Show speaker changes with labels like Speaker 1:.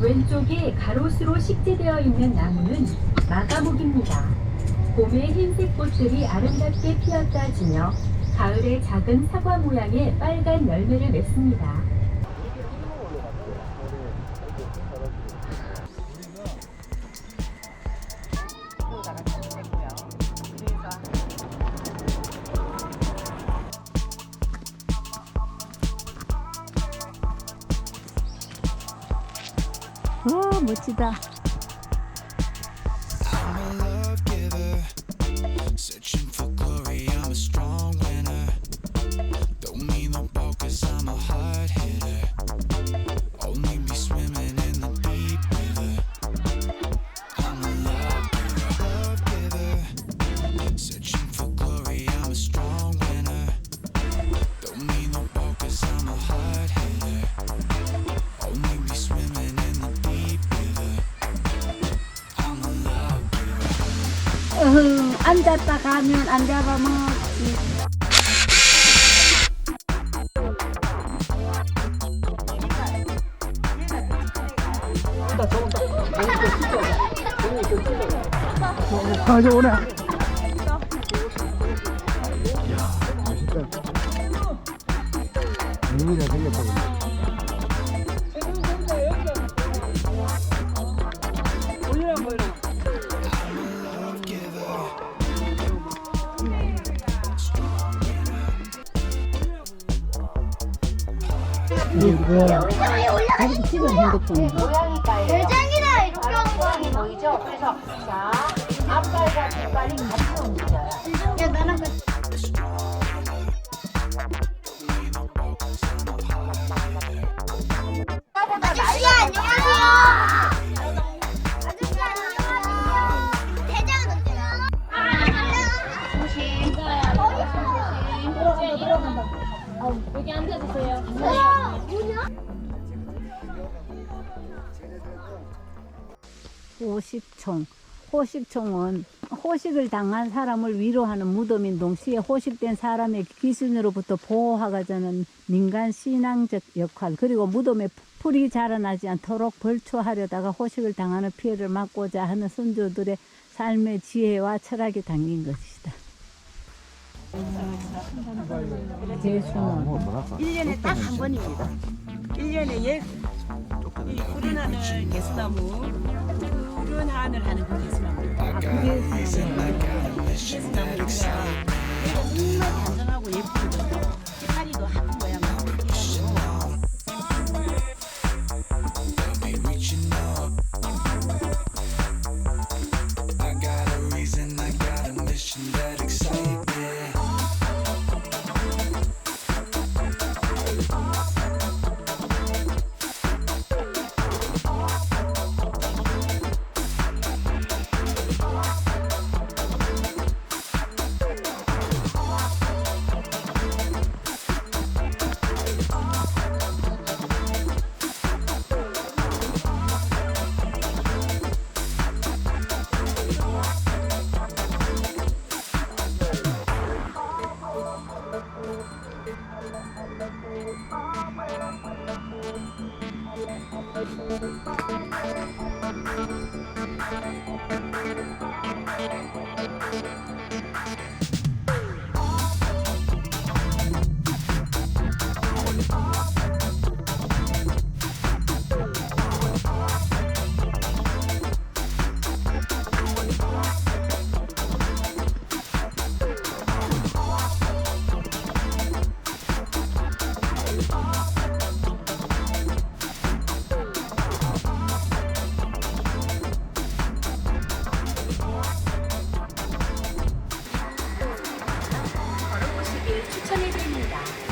Speaker 1: 왼쪽에 가로수로 식재되어 있는 나무는 마가목입니다. 봄의 흰색 꽃들이 아름답게 피었다 지며 가을에 작은 사과 모양의 빨간 열매를 맺습니다.
Speaker 2: 와 멋지다. 으흐, 앉았다 가면 안 잡아먹지.
Speaker 3: 가져오네. 눈이나 생겼다.
Speaker 2: 가지고 찍어 핸드폰.
Speaker 4: 대장이다 이렇게 하는 거 보이죠? 그래서 자 앞발과 뒷발이 같이 움직여요.
Speaker 2: 호식총. 호식총은 호식을 당한 사람을 위로하는 무덤인 동시에 호식된 사람의 귀신으로부터 보호하고자 는 민간 신앙적 역할 그리고 무덤에 풀이 자라나지 않도록 벌초하려다가 호식을 당하는 피해를 막고자 하는 선조들의 삶의 지혜와 철학이 담긴 것이다. 제수는
Speaker 5: 1년에 딱 한 번입니다. 1년에 예, 이 푸른 하늘 개수나무, 푸른 하늘 하는 그 개수나무. 개수나무가 정말
Speaker 6: Thank you.
Speaker 1: 걸어